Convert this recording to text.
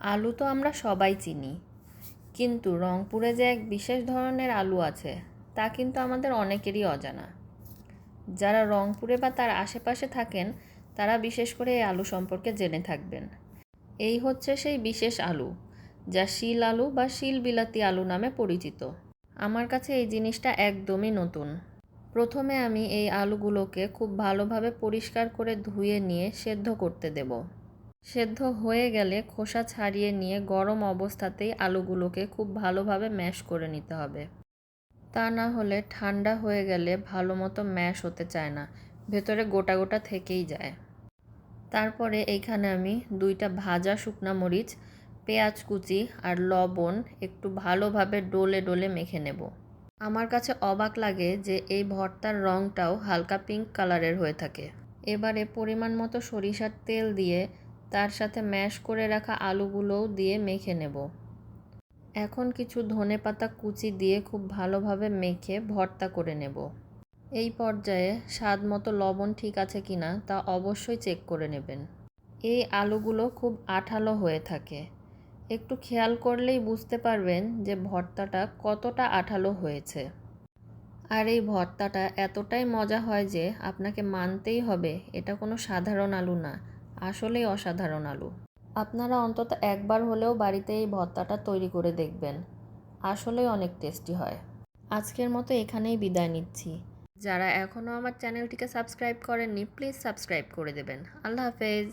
আলু তো আমরা সবাই চিনি। কিন্তু রংপুরে যে এক বিশেষ ধরনের আলু আছে, তা কিন্তু আমাদের অনেকেরই অজানা। যারা রংপুরে বা তার আশেপাশে থাকেন, তারা বিশেষ করে এই আলু সম্পর্কে জেনে থাকবেন। এই হচ্ছে সেই বিশেষ আলু, যা শিল আলু বা শিল বিলাতি আলু নামে পরিচিত। আমার কাছে এই জিনিসটা একদমই নতুন। প্রথমে আমি এই আলুগুলোকে খুব ভালোভাবে পরিষ্কার করে ধুয়ে নিয়ে সেদ্ধ করতে দেব। সেদ্ধ হয়ে গেলে খোসা ছাড়িয়ে নিয়ে গরম অবস্থাতেই আলুগুলোকে খুব ভালোভাবে ম্যাশ করে নিতে হবে। তা না হলে ঠান্ডা হয়ে গেলে ভালো মতো ম্যাশ হতে চায় না, ভেতরে গোটা গোটা থেকেই যায়। তারপরে এইখানে আমি দুইটা ভাজা শুকনা মরিচ, পেঁয়াজ কুচি আর লবণ একটু ভালোভাবে ডোলে ডোলে মেখে নেব। আমার কাছে অবাক লাগে যে এই ভর্তার রঙটাও হালকা পিঙ্ক কালারের হয়ে থাকে। এবারে পরিমাণ মতো সরিষার তেল দিয়ে তার সাথে ম্যাশ করে রাখা আলুগুলোও দিয়ে মেখে নেব। এখন কিছু ধনে পাতা কুচি দিয়ে খুব ভালোভাবে মেখে ভর্তা করে নেব। এই পর্যায়ে স্বাদ মতো লবণ ঠিক আছে কিনা তা অবশ্যই চেক করে নেবেন। এই আলুগুলো খুব আঠালো হয়ে থাকে। একটু খেয়াল করলেই বুঝতে পারবেন যে ভর্তাটা কতটা আঠালো হয়েছে। আর এই ভর্তাটা এতটাই মজা হয় যে আপনাকে মানতেই হবে, এটা কোনো সাধারণ আলু না। আসলেই অসাধারণ, আলু। আপনারা অন্তত একবার হলেও বাড়িতে এই ভর্তাটা তৈরি করে দেখবেন। আসলেই অনেক টেস্টি হয়। আজকের মতো এখানেই বিদায় নিচ্ছি। যারা এখনও আমার চ্যানেলটিকে সাবস্ক্রাইব করেননি, প্লিজ সাবস্ক্রাইব করে দেবেন। আল্লাহ হাফেজ।